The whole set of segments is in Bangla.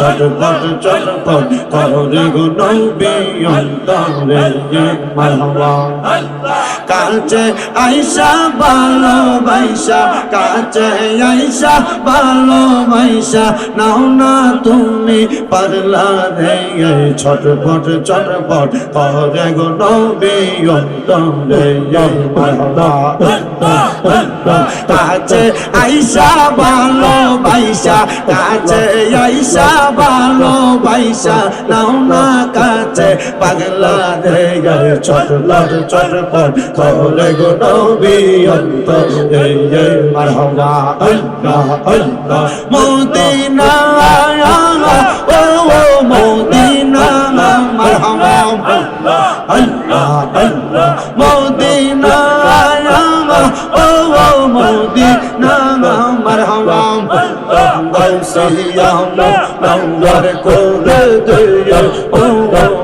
চটপট চটপট করে গো নবী অন্তরে মারহাবা কাছে আইসা ভালোবাসা কাছে আইসা ভালোবাসা নাও না তুমি পারলা রে ছটপট চটপট করে গো নবী অন্তরে কাছে আইসা ভালোবাসা কাছে আইসা ভালোবাসা নাও না কাছে, পাগলা রে গয়ে চটপট চটপট করে গো নবী অন্তরে মারহাবা, আল্লাহ আল্লাহ মদিনা ও ও sevsem yağmur Damlar kore değer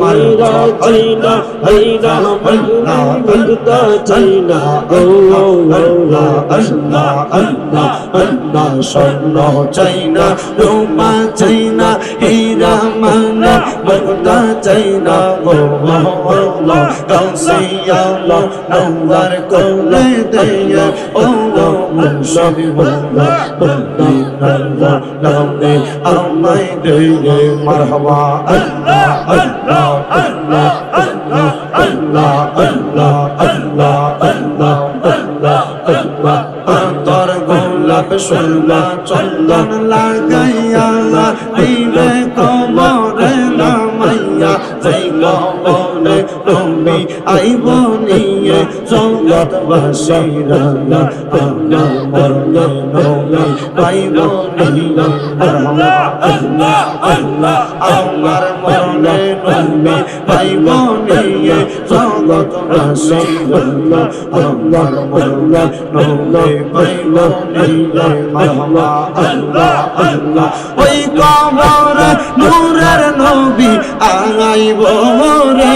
মরনা চাইনা হাইরা মরনা করতা চাইনা আল্লাহ আল্লাহ আল্লাহ আল্লাহ আল্লাহ স্বর্ণ চাইনা রূপা চাইনা হীরা মানা মরনা চাইনা আল্লাহ আল্লাহ গাউসিয়া আল্লাহ নাওয়ার কোলে দেয়া আল্লাহ মুশাবি আল্লাহ আল্লাহ আমায় দেয়ে মারহাবা আল্লাহ আল্লাহ তোর গোলাপ সোলা চন্দন লাগাইয়া দিলে কমা তুমি আইব নিয়ে জগৎ বাসীরা আল্লাহ মরলে নবী, পাইব নিয়ে আল্লাহ আল্লাহ আল্লাহ, আমার মরলে নবী, পাইব নিয়ে জগৎ বাসীরা আল্লাহ মরলে নবী, পাইব নিয়ে আল্লাহ আল্লাহ আল্লাহ, ওই কবর নূরের নবী আইব রে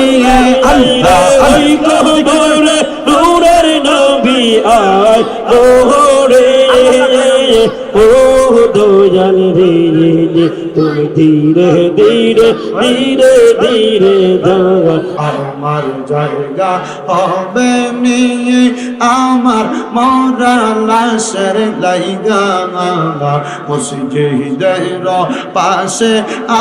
আল্লাহ ওই কবরে নূরের নবী আয় ওরে ও দয়াল রে তুমি ধীরে ধীরে ধীরে ধীরে যাওয়া আমার জায়গা হবে নিয়ে আমার মরা লাশের লাইগা। মসজিদের পাশে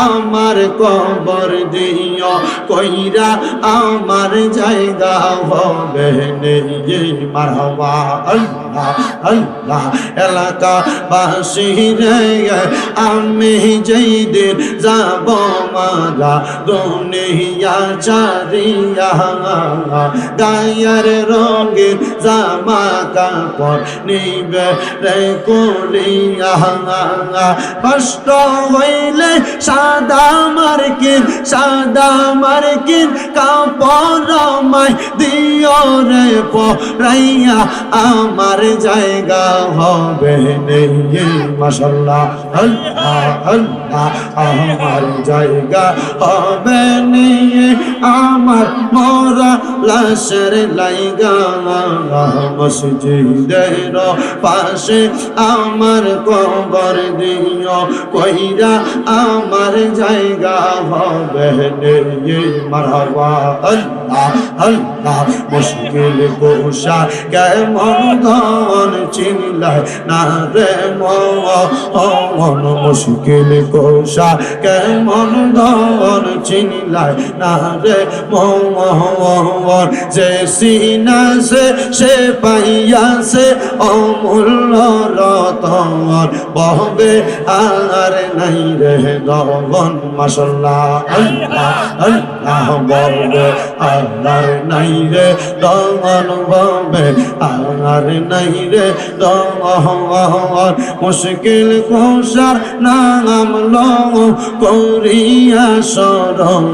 আমার কবর দিও। কইরা আমার জায়গা হবে নিয়ে মারহাবা আল্লাহ আল্লাহ এলাকা বাসী রে আমি যেই দিন যাব মারা দুনিয়া চারিয়া গায়ের রঙের জামা কাপড় নিবে রে কুলিয়া। কষ্ট হইলে সাদা মার্কিন সাদা মার্কিন কাপড় মাই দিও রে পরাইয়া। আমার জায়গা হবে নেই মাসাল্লাহ আল্লাহ আল্লাহ আমার জায়গা হবে আমার মরা লাশের লাইগা মসজিদের পাশে আমার কবর দিও, কইরা আমার জায়গা হবে নিয়ে আল্লাহ। আল্লাহ, মুশকিল কোষা কেমন ধন চিনলাই না রে মন মুশকিল কোষা কেমন ধন চিনলাই না রে মন যে সিনা সে সে পাইয়াছে অমূল্য রতন। বহবে আর নাই রে দগন মাসাল্লাহ আল্লাহ আল্লাহ বলবে আর নাই নাই রে দমন বাবে আর নাই রে দমন মুশকিল কুশার নাম লং করিয়া শরণ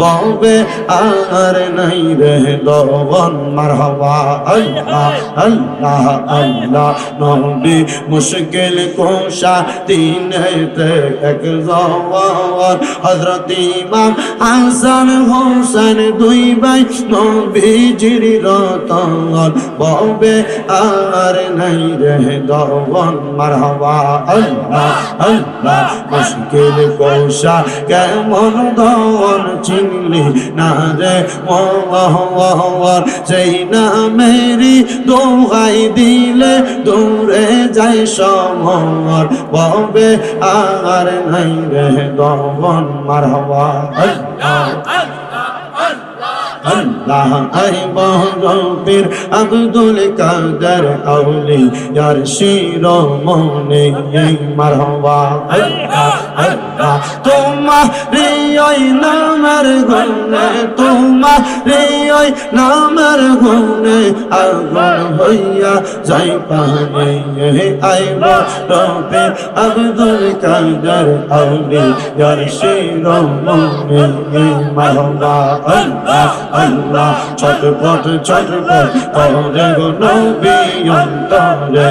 বাবে আর নাই রে দমন মারহাবা। আল্লাহ আল্লাহ আল্লাহ, নবী মুশকিল কুশা তিনেতে এক জওয়ার হযরত ইমাম হাসান হোসেন দুই ভাই নবীজির রতন ববে আর নাই রে দবন মারহাবা, আল্লাহ আল্লাহ, মুশকিল কোশা, কেমন দন চিনলি না রে? মোহর সেই না মেরি দোহাই দিলে দূরে যাই সমর ববে আর নাই রে দবন মারহাবা আল্লাহ আল্লাহ আই বহরবীর আব্দুল কাদের আউলি আর শির মনে মারহাবা। আল্লাহ আল্লাহ তোমার ওই নামের গুণে তোমার ওই নামের গুণে আগুন হইয়া যাই পানে। আই বহরবীর আব্দুল কাদের আউলি ইয়ার শিরোমণি। মারহাবা আল্লাহ আল্লাহ, ছটপট ছটপট করে গো নবী অন্তরে।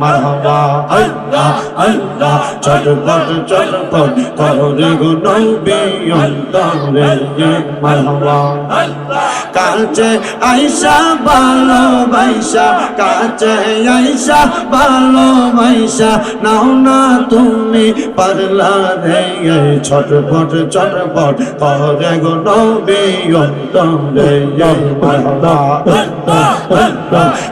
মারহাবা আল্লাহ আল্লাহ, ছটপট ছটপট করে গো নবী কাছে আইসা ভালোবাসা কাছে আইসা ভালোবাসা নাও না তুমি পারলা রে ছটপট ছটপট করে গো নবী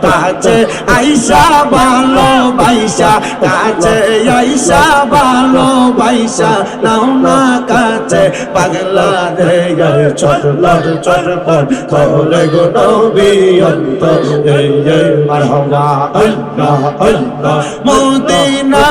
কাছে আইসা ভালোবাসা কাছে আইসা ভালোবাসা নাও না কাছে দে পাগলা দে গায় চটলার চটপট কবলে গো নবী অন্ত এই মারহাবা, আল্লাহ আল্লাহ মদিনা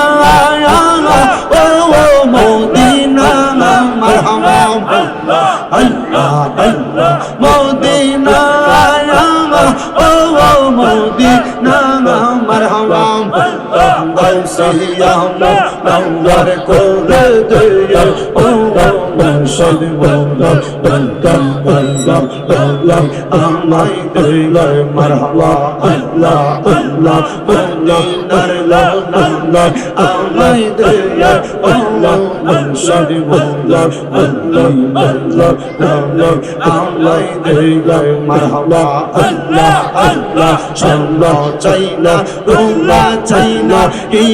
সিয়ামা নাওয়ার কোলে দেয়ার ওলাম সলবালাম দন্তম আল্লাহ আল্লাহ আমাই দেয়ার মারহাবা আল্লাহ আল্লাহ আল্লাহ আল্লাহ আল্লাহ আমাই দেয়ার ওলাম সলবালাম দন্তম আল্লাহ আল্লাহ আমাই দেয়ার মারহাবা আল্লাহ আল্লাহ সল্লাহ চাইনা রুল্লাহ চাইনা এই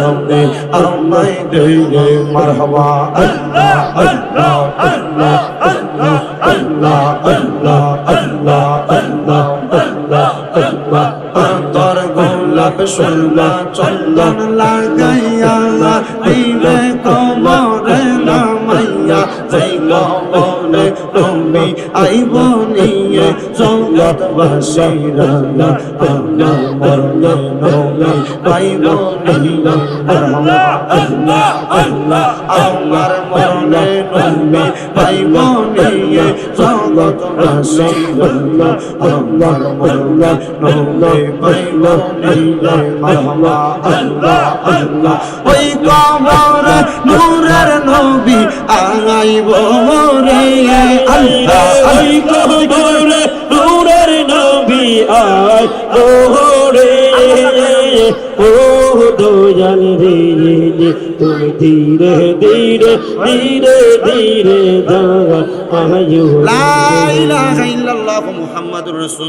নামে আমায় দে মারহাবা। আল্লাহ আল্লাহ আল্লাহ আল্লাহ আল্লাহ আল্লাহ আল্লাহ আল্লাহ আল্লাহ আল্লাহ। তোর গোলাপ সোলা চন্দন লাগাইয়া দিলে কবরে আইব নিয়ে জগৎ বাসীরা আল্লাহ মরলে নবী পাইব নিয়ে আল্লাহ আল্লাহ আল্লাহ আমার মরলে নবী পাইব নিয়ে জগৎ বাসীরা আল্লাহ মরলে নবী পাইব নিয়ে আল্লাহ আল্লাহ নূরের নবী আইব রে আল্লাহ। ও দয়াল রে তুমি ধীরে ধীরে ধীরে ধীরে দাও আয়ু লা ইলাহা ইল্লাল্লাহ মুহাম্মাদুর রাসূল।